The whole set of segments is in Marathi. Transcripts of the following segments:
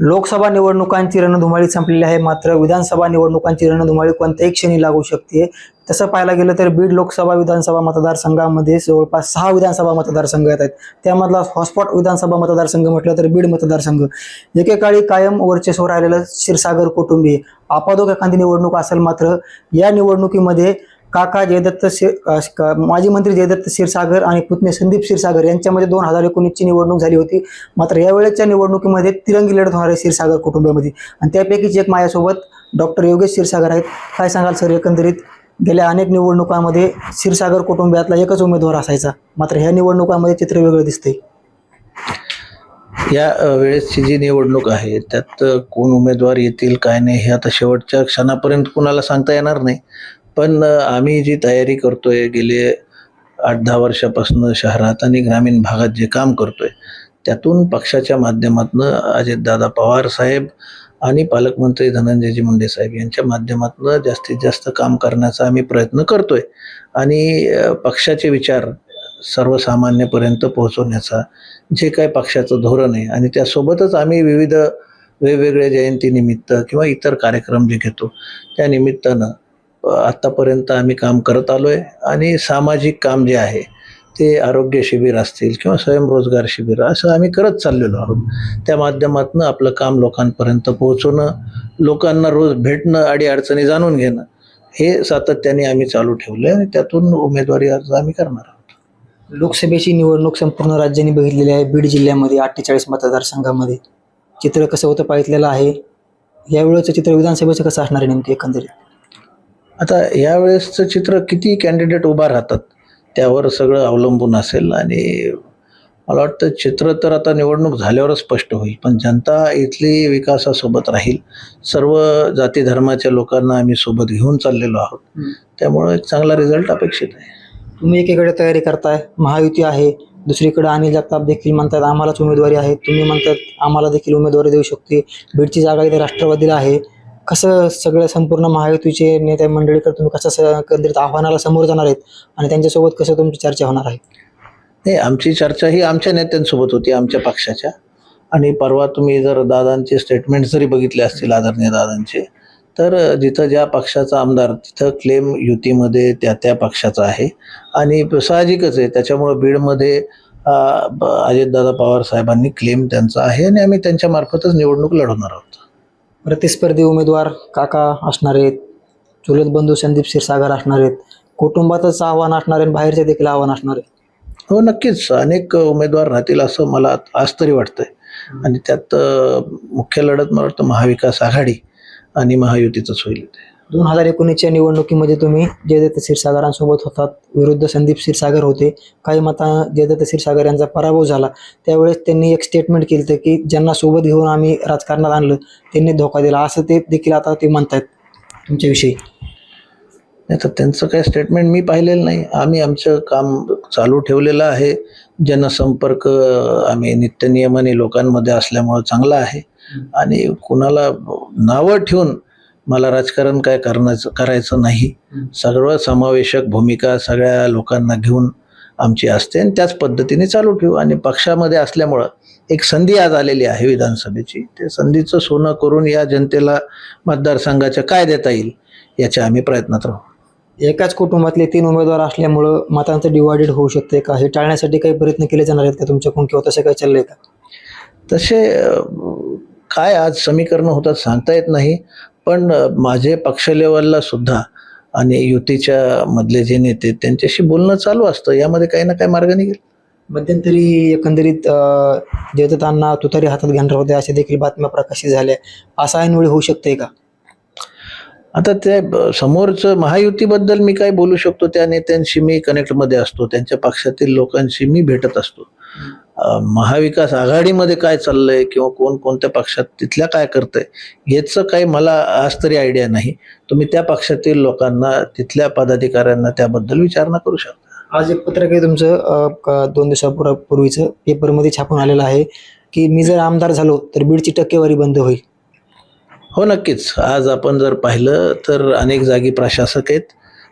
लोकसभा निवडणुकांची रणधुमाळी संपलेली आहे. मात्र विधानसभा निवडणुकांची रणधुमाळी कोणत्याही क्षणी लागू शकते. तसं पाहायला गेलं तर बीड लोकसभा विधानसभा मतदारसंघामध्ये जवळपास सहा विधानसभा मतदारसंघ येत आहेत. त्यामधला हॉटस्पॉट विधानसभा मतदारसंघ म्हटलं तर बीड मतदारसंघ. एकेकाळी कायम वर्चस्व राहिलेलं क्षीरसागर कुटुंबीय. आपादोक एखादी निवडणूक असेल मात्र या निवडणुकीमध्ये काका जयदत्त शिर माजी मंत्री जयदत्त क्षीरसागर आणि पुतणे संदीप क्षीरसागर यांच्यामध्ये दोन हजार एकोणीसची निवडणूक झाली होती. मात्र यावेळेच्या निवडणुकीमध्ये तिरंगी लढत होणार आहे क्षीरसागर कुटुंबामध्ये. आणि त्यापैकीच एक माझ्यासोबत डॉक्टर योगेश क्षीरसागर आहेत. काय सांगाल सर एकंदरीत? गेल्या अनेक निवडणुकांमध्ये क्षीरसागर कुटुंबातला एकच उमेदवार असायचा. मात्र ह्या निवडणुकांमध्ये चित्र वेगळं दिसते या वेळेसची जी निवडणूक आहे त्यात कोण उमेदवार येतील काय नाही हे आता शेवटच्या क्षणापर्यंत कुणाला सांगता येणार नाही. पण आम्ही जी तयारी करतोय गेले आठ दहा वर्षापासून शहरात आणि ग्रामीण भागात जे काम करतोय त्यातून पक्षाच्या माध्यमातून अजितदादा पवार साहेब आणि पालकमंत्री धनंजयजी मुंडे साहेब यांच्या माध्यमातून जास्तीत जास्त काम करण्याचा आम्ही प्रयत्न करतोय. आणि पक्षाचे विचार सर्वसामान्यपर्यंत पोहोचवण्याचा जे काय पक्षाचं धोरण आहे आणि त्यासोबतच आम्ही विविध वेगवेगळ्या जयंतीनिमित्त किंवा इतर कार्यक्रम जे घेतो त्या निमित्तानं आत्तापर्यंत आम्ही काम करत आलो आहे आणि सामाजिक काम जे आहे ते आरोग्य शिबिर असतील किंवा स्वयंरोजगार शिबिर असं आम्ही करत चाललेलो आहोत. त्या माध्यमातून आपलं काम लोकांपर्यंत पोहोचवणं लोकांना रोज भेटणं अडीअडचणी जाणून घेणं हे सातत्याने आम्ही चालू ठेवलं आहे आणि त्यातून उमेदवारी अर्ज आम्ही करणार आहोत. लोकसभेची निवडणूक संपूर्ण राज्याने बघितलेली आहे. बीड जिल्ह्यामध्ये अठ्ठेचाळीस मतदारसंघामध्ये. चित्र कसं होतं पाहितलेलं आहे? यावेळेचं चित्र विधानसभेचं कसं असणार आहे नेमकं एकंदरीत? आता यावेळेसचं चित्र किती कॅन्डिडेट उभा राहतात त्यावर सगळं अवलंबून असेल आणि मला वाटतं चित्र तर आता निवडणूक झाल्यावरच स्पष्ट होईल पण जनता इथली विकासासोबत राहील. सर्व जाती धर्माच्या लोकांना आम्ही सोबत घेऊन चाललेलो आहोत. त्यामुळं एक चांगला रिझल्ट अपेक्षित आहे. तुम्ही एकीकडे तयारी करताय महायुती आहे दुसरीकडे अनिल जगताप देखील म्हणतात आम्हालाच उमेदवारी आहे. तुम्ही म्हणतात आम्हाला देखील उमेदवारी देऊ शकते. बीडची जागा इथे राष्ट्रवादीला आहे. कसं सगळं संपूर्ण महायुतीचे नेते मंडळीकडे तुम्ही कसं केंद्रित आव्हानाला समोर जाणार आहेत आणि त्यांच्यासोबत कसं तुमची चर्चा होणार आहे? नाही आमची चर्चा ही आमच्या नेत्यांसोबत होती आमच्या पक्षाच्या. आणि परवा तुम्ही जर दादांचे स्टेटमेंट जरी बघितले असतील आदरणीय दादांचे तर जिथं ज्या पक्षाचा आमदार तिथं क्लेम युतीमध्ये त्या त्या पक्षाचा आहे. आणि साहजिकच आहे त्याच्यामुळं बीडमध्ये ब- अजितदादा पवार साहेबांनी क्लेम त्यांचा आहे आणि आम्ही त्यांच्यामार्फतच निवडणूक लढवणार आहोत. प्रतिस्पर्धी उमेदवार काका असणार आहेत चुलत बंधू संदीप क्षीरसागर असणार आहेत कुटुंबातच आव्हान असणार आहे आणि बाहेरचे देखील आव्हान असणार आहे हो नक्कीच. अनेक उमेदवार राहतील असं मला आज तरी वाटतंय. आणि त्यात मुख्य लढत मला वाटतं महाविकास आघाडी आणि महायुतीचंच होईल ते. दोन हजार एकोणीसच्या निवडणुकीमध्ये तुम्ही जयदत्त क्षीरसागरांसोबत होतात. विरुद्ध संदीप क्षीरसागर होते. काही मता जयदत्त क्षीरसागर यांचा पराभव झाला. त्यावेळेस त्यांनी एक स्टेटमेंट केलं होतं की ज्यांना सोबत घेऊन आम्ही राजकारणात आणलं त्यांनी धोका दिला. असं ते देखील आता ते म्हणतायत तुमच्याविषयी. नाही तर त्यांचं काही स्टेटमेंट मी पाहिलेलं नाही. आम्ही आमचं काम चालू ठेवलेलं आहे. जनसंपर्क आम्ही नित्यनियमाने लोकांमध्ये असल्यामुळं चांगला आहे. आणि कुणाला नावं ठेवून मला राजकारण काय करण्याचं करायचं नाही. सर्व समावेशक भूमिका सगळ्या लोकांना घेऊन आमची असते आणि त्याच पद्धतीने चालू ठेवू. आणि पक्षामध्ये असल्यामुळं एक संधी आज आलेली आहे विधानसभेची. ते संधीचं सोनं करून या जनतेला मतदारसंघाच्या काय देता येईल याच्या आम्ही प्रयत्नात राहू. एकाच कुटुंबातले तीन उमेदवार असल्यामुळं मतांचं डिवायडेड होऊ शकते का? हे टाळण्यासाठी काही प्रयत्न केले जाणार आहेत का तुमच्याकडून किंवा तसं काही चाललंय का? तसे काय आज समीकरणं होतात सांगता येत नाही पण माझे पक्ष लेवलला सुद्धा आणि युतीच्या मधले जे नेते त्यांच्याशी बोलणं चालू असतं यामध्ये काही ना काही मार्ग निघेल. मध्यंतरी एकंदरीत अं, जयदत्तांना तुतारी हातात घेणार होते अशा देखील बातम्या प्रकाशित झाल्या. असं ऐनवेळी होऊ शकते का? आता ते समोरचं महायुतीबद्दल मी काय बोलू शकतो त्या नेत्यांशी मी कनेक्टमध्ये असतो त्यांच्या पक्षातील लोकांशी मी भेटत असतो. महाविकास आघाडीमध्ये काय चाललंय किंवा कोण कोणत्या पक्षात तिथल्या काय करतंय याचं काही मला आज तरी आयडिया नाही. तुम्ही त्या पक्षातील लोकांना तिथल्या पदाधिकाऱ्यांना त्याबद्दल विचारणा करू शकता. आज एक पत्रक आहे तुमचं दोन दिवसापूर्वीचं पेपरमध्ये छापून आलेलं आहे की मी जर आमदार झालो तर बीडची टक्केवारी बंद होईल. हो नक्कीच. आज आपण जर पाहिलं तर अनेक जागी प्रशासक आहेत.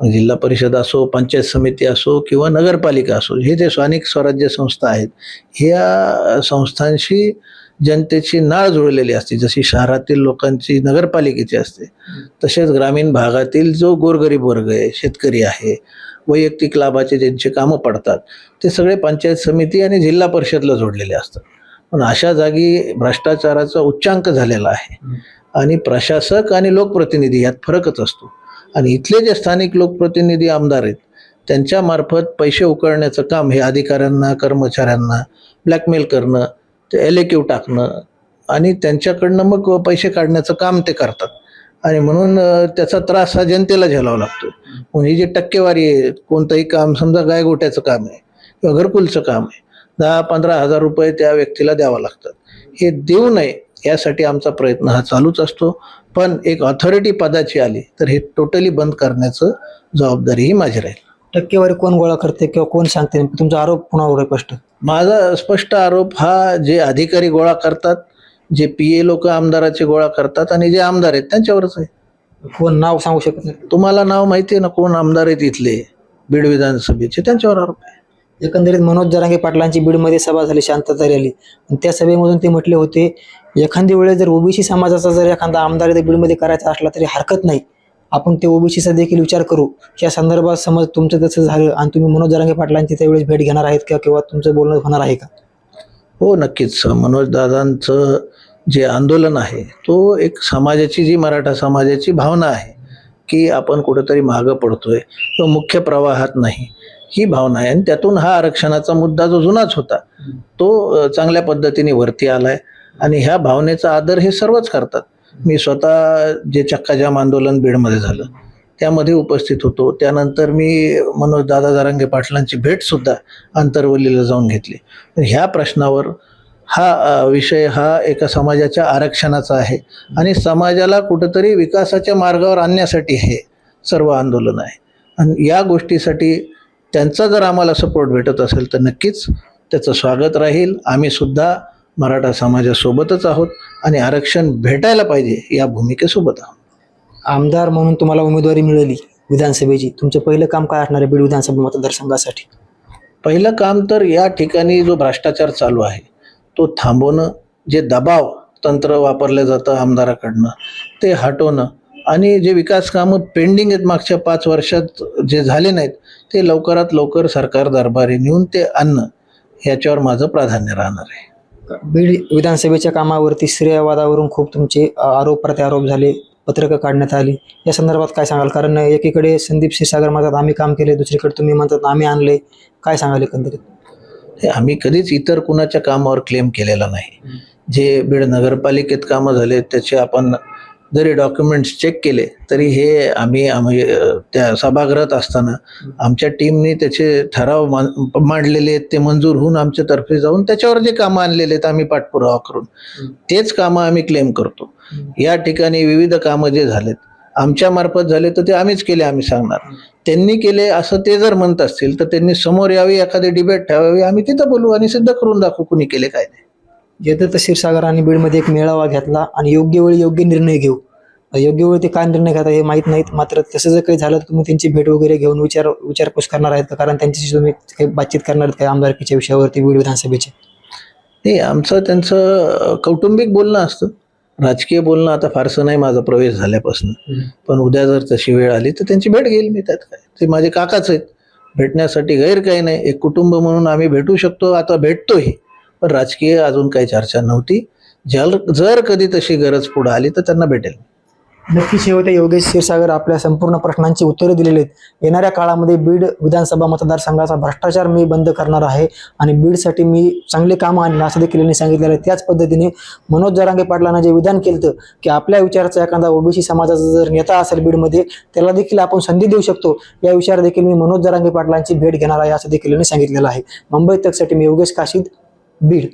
जिल्हा परिषद असो पंचायत समिती असो किंवा नगरपालिका असो हे जे स्थानिक स्वराज्य संस्था आहेत ह्या संस्थांशी जनतेची नाळ जुळलेली असते. जशी शहरातील लोकांची नगरपालिकेची असते तसेच ग्रामीण भागातील जो गोरगरीब वर्ग आहे शेतकरी आहे वैयक्तिक लाभाचे ज्यांचे कामं पडतात ते सगळे पंचायत समिती आणि जिल्हा परिषदला जोडलेले असतात. पण अशा जागी भ्रष्टाचाराचा उच्चांक झालेला आहे. आणि प्रशासक आणि लोकप्रतिनिधी यात फरकच असतो. आणि इथले जे स्थानिक लोकप्रतिनिधी आमदार आहेत त्यांच्यामार्फत पैसे उकळण्याचं काम हे अधिकाऱ्यांना कर्मचाऱ्यांना ब्लॅकमेल करणं ते एल टाकणं आणि त्यांच्याकडनं मग पैसे काढण्याचं काम ते करतात. आणि म्हणून त्याचा त्रास हा जनतेला झेलावा लागतो म्हणून ही जी टक्केवारी आहे कोणतंही काम समजा गायगोट्याचं काम आहे किंवा घरकुलचं काम आहे दहा पंधरा हजार रुपये त्या व्यक्तीला द्यावं लागतात. हे देऊ नये यासाठी आमचा प्रयत्न हा चालूच असतो. पण एक ऑथॉरिटी पदाची आली तर हे टोटली बंद करण्याचं जबाबदारी ही माझी राहील. टक्केवारी कोण गोळा करते किंवा कोण सांगते? तुमचा आरोप पुन्हा आहे स्पष्ट. माझा स्पष्ट आरोप हा जे अधिकारी गोळा करतात जे पी ए लोक आमदाराचे गोळा करतात आणि जे आमदार आहेत त्यांच्यावरच आहे. कोण नाव सांगू शकत नाही. तुम्हाला नाव माहिती आहे ना कोण आमदार आहेत इथले? बीड विधानसभेचे त्यांच्यावर आरोप आहे. एकंदरीत मनोज जरांगे पाटलांची बीडमध्ये सभा झाली शांतता रॅली. आणि त्या सभेमधून ते म्हटले होते एखादी वेळेस जर ओबीसी समाजाचा जर एखादा आमदार बीडमध्ये करायचा असला तरी हरकत नाही. आपण ते ओबीसीचा देखील विचार करू. या संदर्भात समज तुमचं तसं झालं आणि तुम्ही मनोज जरांगे पाटलांची त्यावेळेस भेट घेणार आहेत का किंवा तुमचं बोलणं होणार आहे का? हो नक्कीच. मनोज दादांचं जे आंदोलन आहे तो एक समाजाची जी मराठा समाजाची भावना आहे की आपण कुठंतरी मागं पडतोय तो मुख्य प्रवाहात नाही. ही भावना आहे आणि त्यातून हा आरक्षणाचा मुद्दा जो जुनाच होता तो चांगल्या पद्धतीने वरती आलाय. आणि ह्या भावनेचा आदर हे सर्वच करतात. मी स्वतः जे चक्काजाम आंदोलन बीडमध्ये झालं त्यामध्ये उपस्थित होतो. त्यानंतर मी मनोज दादा जारांगे पाटलांची भेटसुद्धा आंतरवलीला जाऊन घेतली. ह्या प्रश्नावर हा विषय हा एका समाजाच्या आरक्षणाचा आहे. आणि समाजाला कुठंतरी विकासाच्या मार्गावर आणण्यासाठी हे सर्व आंदोलन आहे. आणि या गोष्टीसाठी त्यांचा जर आम्हाला सपोर्ट भेटत असेल तर नक्कीच त्याचं स्वागत राहील. आम्हीसुद्धा मराठा समाजासोबतच आहोत आणि आरक्षण भेटायला पाहिजे या भूमिकेसोबत आहोत. आमदार म्हणून तुम्हाला उमेदवारी मिळाली विधानसभेची. तुमचं पहिलं काम काय असणार आहे बीड विधानसभा मतदारसंघासाठी? पहिलं काम तर या ठिकाणी जो भ्रष्टाचार चालू आहे तो थांबवणं जे दबाव तंत्र वापरलं जातं आमदाराकडनं ते हटवणं आणि जे विकास कामं पेंडिंग आहेत मागच्या पाच वर्षात जे झाले नाहीत ते लवकरात लवकर सरकार दरबारी नेऊन ते आणणं ह्याच्यावर माझं प्राधान्य राहणार आहे. बीड विधानसभेच्या कामावरती श्रेयवादावरून खूप तुमचे आरोप प्रत्यारोप झाले पत्रकं काढण्यात आली. या संदर्भात काय सांगाल? कारण एकीकडे संदीप क्षीरसागर म्हणतात आम्ही काम केले. दुसरीकडे तुम्ही म्हणतात आम्ही आणले. काय सांगाल एकंदरीत? आम्ही कधीच इतर कुणाच्या कामावर क्लेम केलेला नाही. जे बीड नगरपालिकेत कामं झाले त्याचे आपण जरी डॉक्युमेंट्स चेक केले तरी हे आम्ही आम्ही त्या सभागृहात असताना आमच्या टीमने त्याचे ठराव मान- मांडलेले आहेत ते मंजूर होऊन आमच्यातर्फे जाऊन त्याच्यावर जे कामं आणलेले आहेत आम्ही पाठपुरावा करून तेच कामं आम्ही क्लेम करतो. या ठिकाणी विविध कामं जे झालेत आमच्या मार्फत झाले तर ते आम्हीच केले आम्ही सांगणार. त्यांनी केले असं ते जर म्हणत असतील तर त्यांनी समोर यावी एखादी डिबेट ठेवावी आम्ही तिथं बोलू आणि सिद्ध करून दाखवू कुणी केले काय नाही. येतं तर क्षीरसागर आणि बीडमध्ये एक मेळावा घेतला आणि योग्य वेळी योग्य निर्णय घेऊ. योग्य वेळी ते काय निर्णय घेतात हे माहीत नाहीत. मात्र तसं जर काही झालं तर तुम्ही त्यांची भेट वगैरे घेऊन विचार विचारपूस करणार आहेत का? कारण त्यांच्याशी तुम्ही काही बातचीत करणार आहेत का आमदारकीच्या विषयावरती बीड विधानसभेचे? नाही आमचं त्यांचं कौटुंबिक बोलणं असतं. राजकीय बोलणं आता फारसं नाही माझा प्रवेश झाल्यापासून. पण उद्या जर तशी वेळ आली तर त्यांची भेट घेईल मी त्यात काय. ते माझे काकाच आहेत. भेटण्यासाठी गैर काही नाही. एक कुटुंब म्हणून आम्ही भेटू शकतो आता भेटतोही पण राजकीय अजून काही चर्चा नव्हती. जर जर कधी तशी गरज पुढे आली तर त्यांना भेटेल. नक्की शेवटी योगेश क्षीरसागर आपल्या संपूर्ण प्रश्नांची उत्तरे दिलेली आहेत. येणाऱ्या काळामध्ये बीड विधानसभा मतदारसंघाचा भ्रष्टाचार मी बंद करणार आहे आणि बीडसाठी मी चांगले कामं आणलं असं देखील यांनी सांगितलेलं आहे. त्याच पद्धतीने मनोज जरांगे पाटलांना जे विधान केलं की आपल्या विचाराचा एखादा ओबीसी समाजाचा जर नेता असेल बीडमध्ये त्याला देखील आपण संधी देऊ शकतो. या विचार देखील मी मनोज जरांगे पाटलांची भेट घेणार आहे असं देखील यांनी सांगितलेलं आहे. मुंबई तकसाठी मी योगेश काशीद बीड